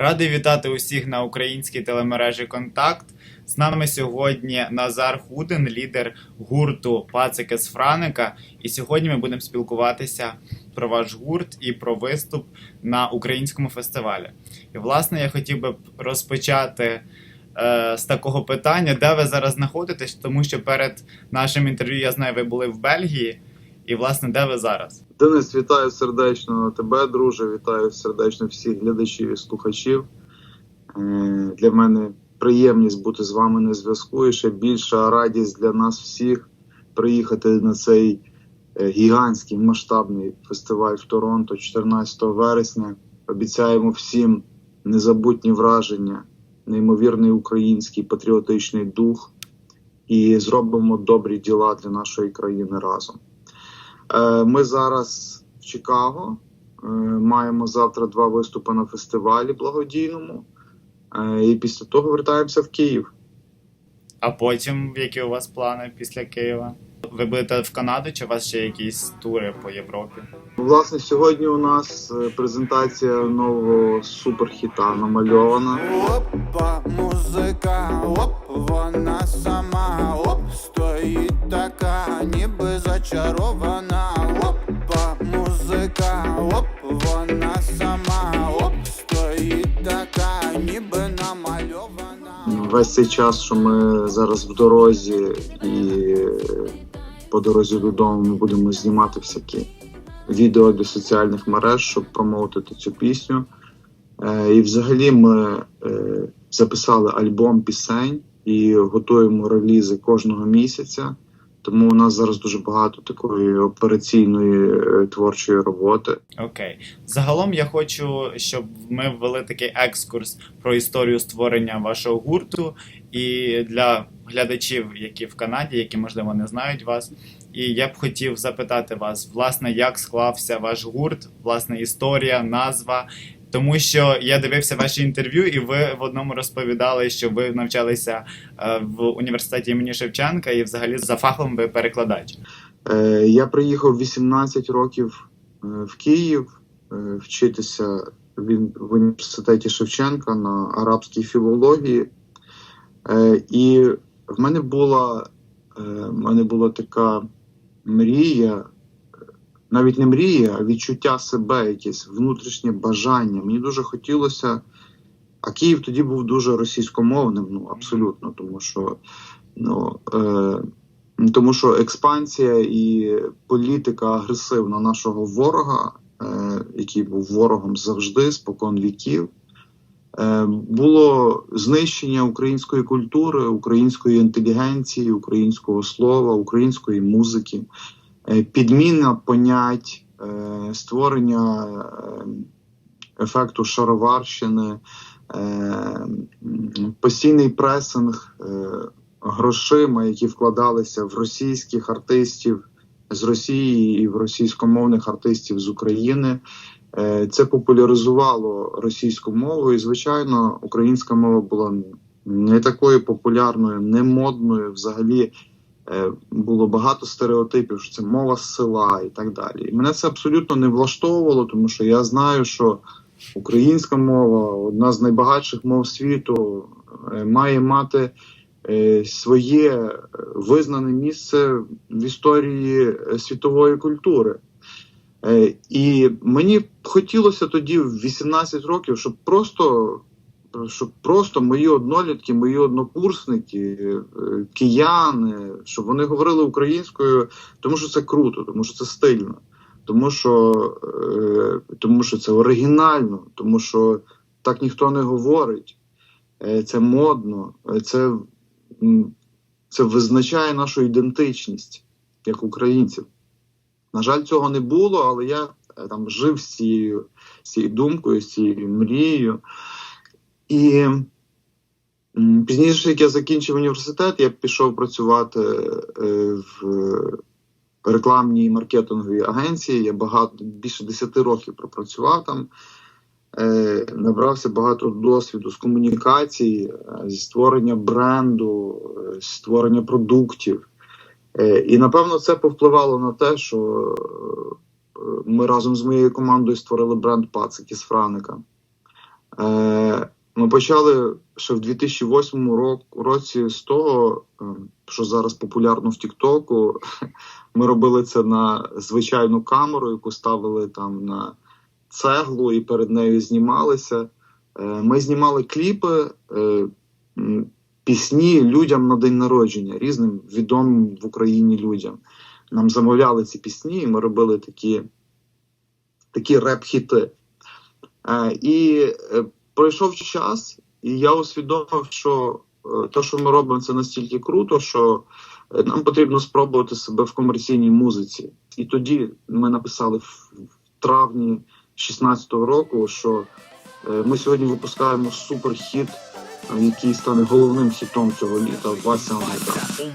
Радий вітати усіх на українській телемережі Контакт. З нами сьогодні Назар Худин, лідер гурту Пацики з Франика. І сьогодні ми будемо спілкуватися про ваш гурт і про виступ на українському фестивалі. І власне я хотів би розпочати е, з такого питання, де ви зараз знаходитесь, тому що перед нашим інтерв'ю я знаю, ви були в Бельгії. І власне, де ви зараз? Денис, вітаю сердечно тебе, друже. Вітаю сердечно всіх глядачів і слухачів. Е, Для мене приємність бути з вами на зв'язку. І ще більша радість для нас всіх приїхати на цей е, гігантський масштабний фестиваль в Торонто 14 вересня. Обіцяємо всім незабутні враження, неймовірний український патріотичний дух і зробимо добрі діла для нашої країни разом. Е, Ми зараз в Чикаго. Е, Маємо завтра два виступи на фестивалі благодійному. Е, І після того вертаємося в Київ. А потім, які у вас плани після Києва? Ви будете в Канаду чи у вас ще якісь тури по Європі? Власне, сьогодні у нас презентація нового суперхіта намальована. Опа, музика, оп, вона сама, оп, стоїть така, ніби зачарована. Весь цей час, що ми зараз в дорозі, і по дорозі додому ми будемо знімати всякі відео для соціальних мереж, щоб промоутити цю пісню. Е, І взагалі ми е, записали альбом пісень і готуємо релізи кожного місяця. Тому у нас зараз дуже багато такої операційної е, творчої роботи. Окей. Загалом я хочу, щоб ми ввели такий екскурс про історію створення вашого гурту і для глядачів, які в Канаді, які можливо не знають вас. І я б хотів запитати вас, власне, як склався ваш гурт, власне, історія, назва. Тому що я дивився ваші інтерв'ю, і ви в одному розповідали, що ви навчалися е, в університеті імені Шевченка, і взагалі за фахом ви перекладач. Е, Я приїхав 18 років е, в Київ вчитися в університеті Шевченка на арабській філології. І в мене була, в мене була така мрія, навіть не мрія, а відчуття себе, якесь внутрішнє бажання. Мені дуже хотілося. А Київ тоді був дуже російськомовним, ну абсолютно, тому що ну, е, тому що експансія і політика агресивна нашого ворога, е, який був ворогом завжди, спокон віків, е, було знищення української культури, української інтелігенції, українського слова, української музики, підміна понять, е, створення е, ефекту шароварщини, е, постійний пресинг. Е, грошима, які вкладалися в російських артистів з Росії і в російськомовних артистів з України. Е, Це популяризувало російську мову, і звичайно, українська мова була не такою популярною, не модною. Взагалі е, було багато стереотипів, що це мова села і так далі. І мене це абсолютно не влаштовувало, тому що я знаю, що українська мова одна з найбагатших мов світу, е, має мати е, своє е, визнане місце в історії е, світової культури. Е, І мені хотілося тоді, в 18 років, щоб просто, щоб просто мої однолітки, мої однокурсники, е, кияни, щоб вони говорили українською, тому що це круто, тому що це стильно, тому що, е, тому що це оригінально, тому що так ніхто не говорить. Е, Це модно, е, це, це визначає нашу ідентичність як українців. На жаль, цього не було, але я е, там жив з цією, з цією думкою, з цією мрією. І пізніше, як я закінчив університет, я пішов працювати е, в рекламній маркетинговій агенції. Я багато більше 10 років пропрацював там. Е, набрався багато досвіду з комунікації, е, зі створення бренду, е, з створення продуктів. І напевно це повпливало на те, що ми разом з моєю командою створили бренд Пацики з Франика. Ми почали ще в 2008 рок- році з того, е, що зараз популярно в Тіктоку. Ми робили це на звичайну камеру, яку ставили там на цеглу і перед нею знімалися. Е, Ми знімали кліпи, е, пісні людям на день народження, різним відомим в Україні людям. Нам замовляли ці пісні, і ми робили такі, такі реп-хіти. І пройшов час, і я усвідомив, що е, те, що ми робимо, це настільки круто, що е, нам потрібно спробувати себе в комерційній музиці. І тоді ми написали в травні 16-го року, що е, ми сьогодні випускаємо суперхіт, який стане головним хітом цього літа Вася Майдан.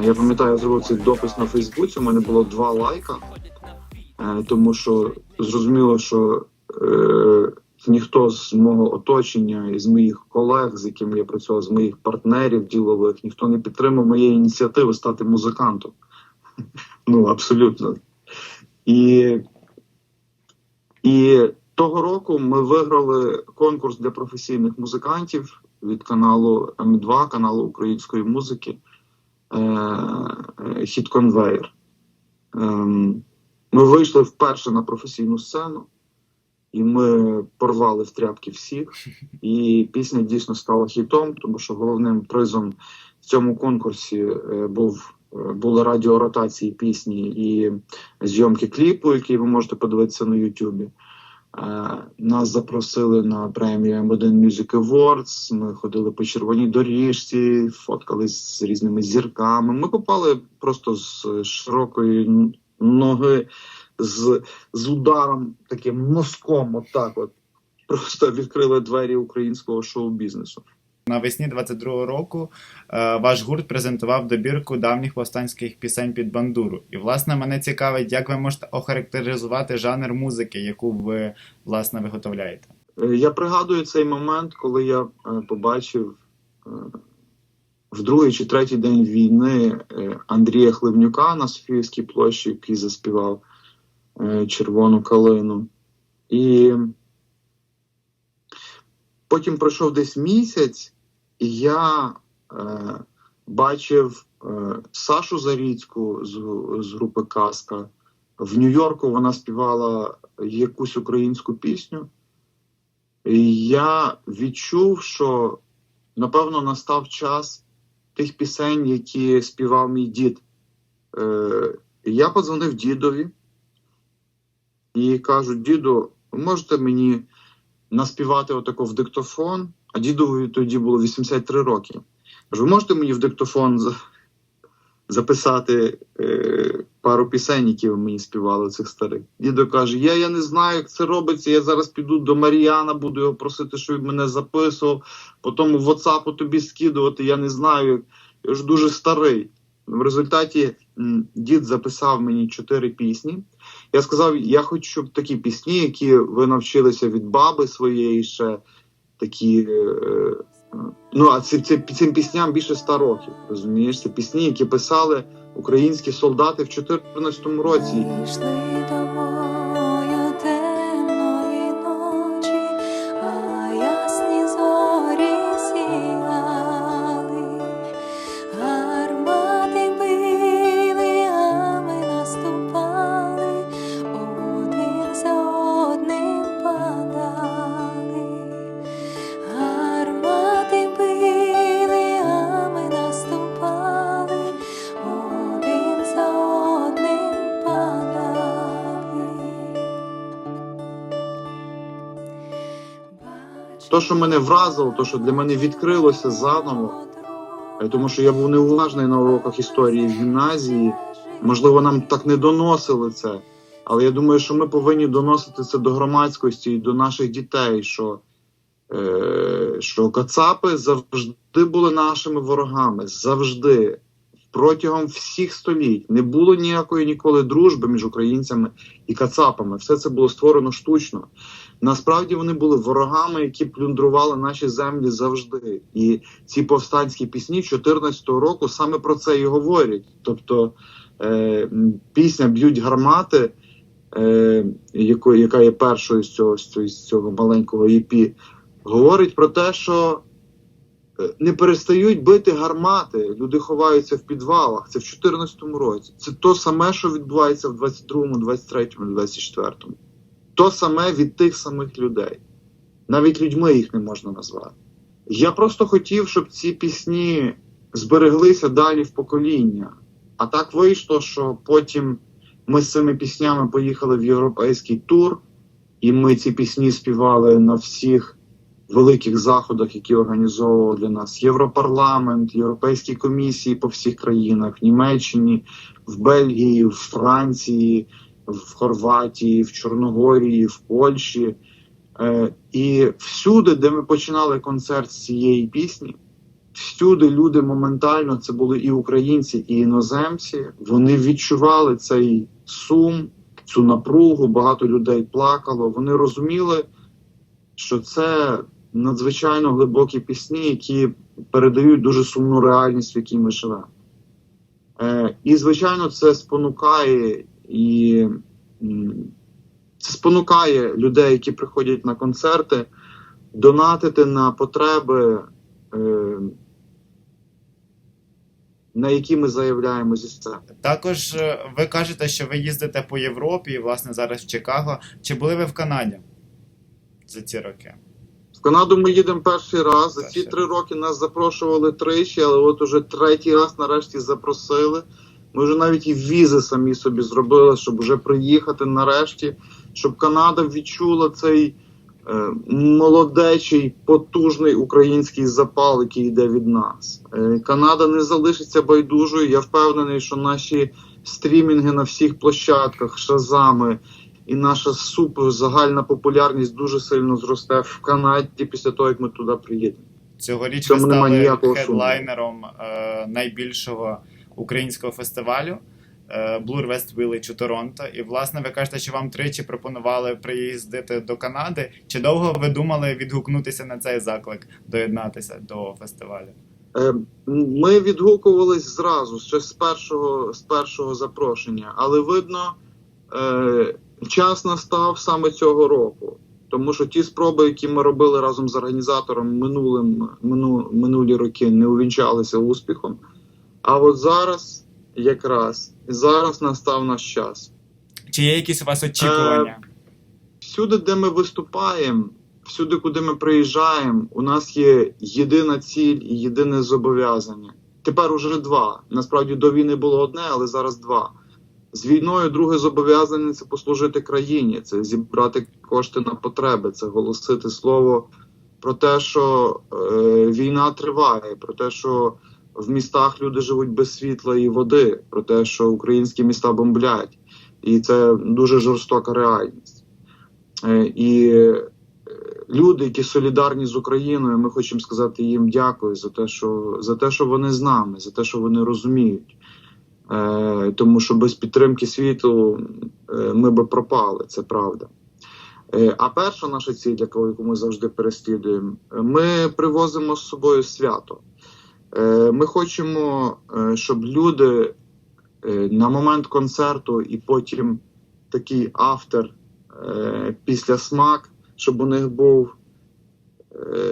Я пам'ятаю, я зробив цей допис на Фейсбуці. У мене було два лайка, е, тому що зрозуміло, що е, ніхто з мого оточення з моїх колег, з якими я працював, з моїх партнерів ділових, ніхто не підтримав моєї ініціативи стати музикантом. Ну, абсолютно. І, і того року ми виграли конкурс для професійних музикантів від каналу М2, каналу української музики. Е, Хіт конвейер. Ем, Ми вийшли вперше на професійну сцену, і ми порвали в тряпки всіх. І пісня дійсно стала хітом, тому що головним призом в цьому конкурсі е, був. е, Були радіоротації пісні і зйомки кліпу, які ви можете подивитися на Ютубі. Нас запросили на премію M1 Music Awards. Ми ходили по червоній доріжці, фоткались з різними зірками. Ми попали просто з широкої ноги, з, з ударом, таким носком, отак от. Просто відкрили двері українського шоу-бізнесу. Навесні 22-го року е, ваш гурт презентував добірку давніх повстанських пісень під бандуру. І, власне, мене цікавить, як ви можете охарактеризувати жанр музики, яку ви власне виготовляєте. Е, Я пригадую цей момент, коли я е, побачив в другий чи третій день війни Андрія Хливнюка на Софіївській площі, який заспівав Червону калину. І потім пройшов десь місяць, я е, бачив е, Сашу Заріцьку з, з групи Казка. В Нью-Йорку вона співала якусь українську пісню. І я відчув, що напевно настав час тих пісень, які співав мій дід. Е, я подзвонив дідові і кажу: діду, можете мені наспівати отако в диктофон? А дідові тоді було 83 роки. Кажу, ви можете мені в диктофон записати е, пару пісень, які ви мені співали цих старих. Дідо каже: Я, я не знаю, як це робиться. Я зараз піду до Мар'яна, буду його просити, щоб він мене записував, потім в WhatsApp тобі скидувати. Я не знаю. Я ж дуже старий. В результаті дід записав мені чотири пісні. Я сказав: я хочу, щоб такі пісні, які ви навчилися від баби своєї ще такі. Е, ну, а це, це, цим пісням більше ста років. Розумієш? Це пісні, які писали українські солдати в 2014 році. То, що мене вразило, то, що для мене відкрилося заново, е, тому що я був неуважний на уроках історії в гімназії. Можливо, нам так не доносили це. Але я думаю, що ми повинні доносити це до громадськості і до наших дітей, що, е, що Кацапи завжди були нашими ворогами. Завжди. Протягом всіх століть не було ніякої ніколи дружби між українцями і Кацапами. Все це було створено штучно. Насправді вони були ворогами, які плюндрували наші землі завжди. І ці повстанські пісні 14-го року саме про це і говорять. Тобто е, пісня Б'ють гармати, е, яка є першою з цього, з цього, маленького EP, говорить про те, що не перестають бити гармати, люди ховаються в підвалах. Це в 14-му році. Це то саме, що відбувається в 22-му, 23-му, 24-му. То саме від тих самих людей. Навіть людьми їх не можна назвати. Я просто хотів, щоб ці пісні збереглися далі в покоління. А так вийшло, що потім ми з цими піснями поїхали в європейський тур, і ми ці пісні співали на всіх великих заходах, які організовував для нас Європарламент, європейські комісії по всіх країнах, в Німеччині, в Бельгії, в Франції, в Хорватії, в Чорногорії, в Польщі. Е, і всюди, де ми починали концерт з цієї пісні, всюди люди моментально, це були і українці, і іноземці. Вони відчували цей сум, цю напругу. Багато людей плакало. Вони розуміли, що це надзвичайно глибокі пісні, які передають дуже сумну реальність, в якій ми живемо. Е, і, звичайно, це спонукає і це спонукає людей, які приходять на концерти, донатити на потреби, е, на які ми заявляємо зі сцени. Також е, ви кажете, що ви їздите по Європі, і власне зараз в Чикаго. Чи були ви в Канаді за ці роки? В Канаду ми їдемо перший раз. За ці три роки нас запрошували тричі, але от уже третій раз нарешті запросили. Ми вже навіть і візи самі собі зробили, щоб вже приїхати нарешті, щоб Канада відчула цей е, молодечий, потужний український запал, який йде від нас. Е, Канада не залишиться байдужою. Я впевнений, що наші стрімінги на всіх площадках, шазами і наша супер загальна популярність дуже сильно зросте в Канаді після того, як ми туди приїдемо. Цьогоріч ви стали хедлайнером е, найбільшого українського фестивалю е, Blur West Village у Торонто. І власне ви кажете, що вам тричі пропонували приїздити до Канади. Чи довго ви думали відгукнутися на цей заклик, доєднатися до фестивалю? Е, Ми відгукувались зразу, ще з першого, з першого запрошення, але видно, е, час настав саме цього року. Тому що ті спроби, які ми робили разом з організатором минулим, мину, минулі роки, не увінчалися успіхом. А от зараз, якраз, зараз настав наш час. Чи є якісь у вас очікування? всюди, де ми виступаємо, всюди, куди ми приїжджаємо, у нас є єдина ціль і єдине зобов'язання. Тепер уже два. Насправді до війни було одне, але зараз два. З війною друге зобов'язання це послужити країні, це зібрати кошти на потреби, це голосити слово про те, що е, війна триває, про те, що в містах люди живуть без світла і води, про те, що українські міста бомблять. І це дуже жорстока реальність. Е, І е, люди, які солідарні з Україною, ми хочемо сказати їм дякую за те, що за те, що вони з нами, за те, що вони розуміють. Е, Тому що без підтримки світу е, ми би пропали, це правда. Е, А перша наша ціль, яку ми завжди переслідуємо, ми привозимо з собою свято. Ми хочемо, щоб люди на момент концерту і потім такий автор після смак, щоб у них був,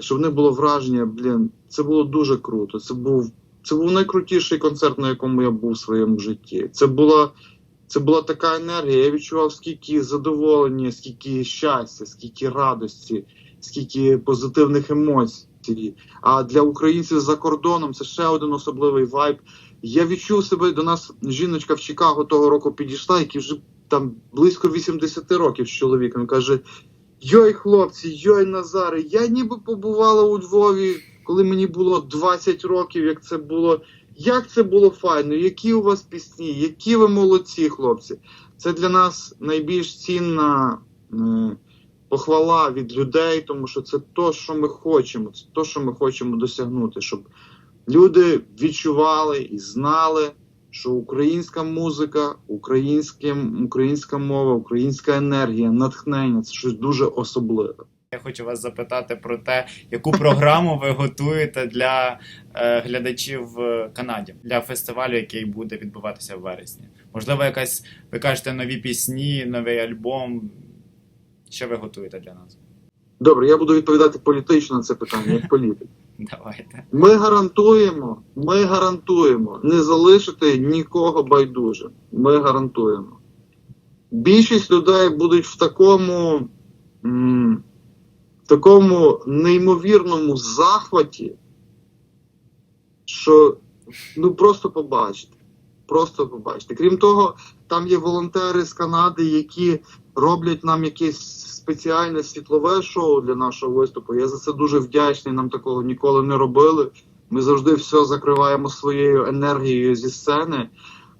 щоб них було враження, блін, це було дуже круто. Це був, це був найкрутіший концерт, на якому я був у своєму житті. Це була, це була така енергія. Я відчував, скільки задоволення, скільки щастя, скільки радості, скільки позитивних емоцій. А для українців за кордоном це ще один особливий вайб. Я відчув себе до нас жіночка в Чикаго того року підійшла, який вже там близько 80 років з чоловіком. Каже: Йой, хлопці, йой, Назаре, я ніби побувала у Львові, коли мені було 20 років, як це було. Як це було файно, які у вас пісні, які ви молодці, хлопці. Це для нас найбільш цінна е, похвала від людей, тому що це то, що ми хочемо, це то, що ми хочемо досягнути, щоб люди відчували і знали, що українська музика, українська мова, українська енергія, натхнення це щось дуже особливе. Я хочу вас запитати про те, яку програму ви готуєте для е, глядачів в Канаді для фестивалю, який буде відбуватися в вересні. Можливо, якась ви кажете нові пісні, новий альбом. Що ви готуєте для нас? Добре, я буду відповідати політично на це питання, як політик. Давайте. Ми гарантуємо, ми гарантуємо не залишити нікого байдужим. Ми гарантуємо. Більшість людей будуть в такому, м, в такому неймовірному захваті, що ну просто побачите. Просто побачите. Крім того, там є волонтери з Канади, які роблять нам якесь спеціальне світлове шоу для нашого виступу. Я за це дуже вдячний. Нам такого ніколи не робили. Ми завжди все закриваємо своєю енергією зі сцени.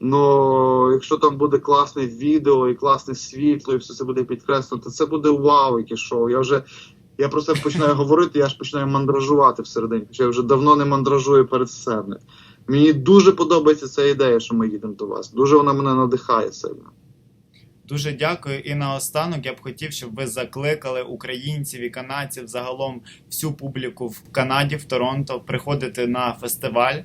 Но якщо там буде класне відео і класне світло, і все це буде підкреслено, то це буде вау, яке шоу. Я вже я про це починаю говорити, я ж починаю мандражувати всередині. Хоча я вже давно не мандражую перед сценою. Мені дуже подобається ця ідея, що ми їдемо до вас. Дуже вона мене надихає сильно. Дуже дякую. І наостанок я б хотів, щоб ви закликали українців і канадців загалом всю публіку в Канаді, в Торонто, приходити на фестиваль,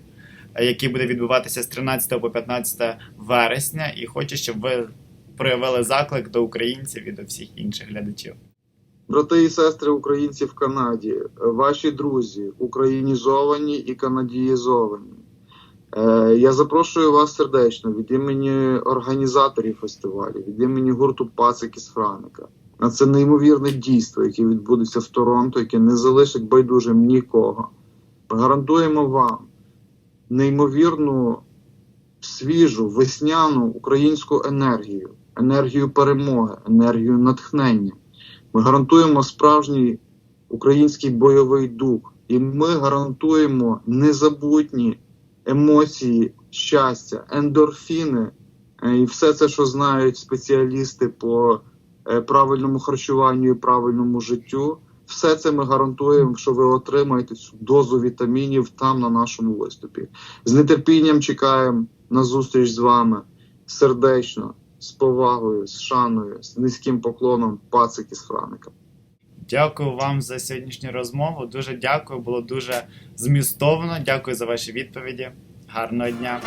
е, який буде відбуватися з 13 по 15 вересня. І хочу, щоб ви проявили заклик до українців і до всіх інших глядачів. Брати і сестри українці в Канаді, ваші друзі, українізовані і канадіїзовані. Е, Я запрошую вас сердечно від імені організаторів фестивалю, від імені гурту Пацик із Франика на це неймовірне дійство, яке відбудеться в Торонто, яке не залишить байдужим нікого. Гарантуємо вам неймовірну, свіжу, весняну українську енергію, енергію перемоги, енергію натхнення. Ми гарантуємо справжній український бойовий дух, і ми гарантуємо незабутні емоції, щастя, ендорфіни е, і все це, що знають спеціалісти по е, правильному харчуванню і правильному життю. Все це ми гарантуємо, що ви отримаєте цю дозу вітамінів там на нашому виступі. З нетерпінням чекаємо на зустріч з вами сердечно, з повагою, з шаною, з низьким поклоном пацики з Франика. Дякую вам за сьогоднішню розмову. Дуже дякую, було дуже змістовно. Дякую за ваші відповіді. Гарного дня.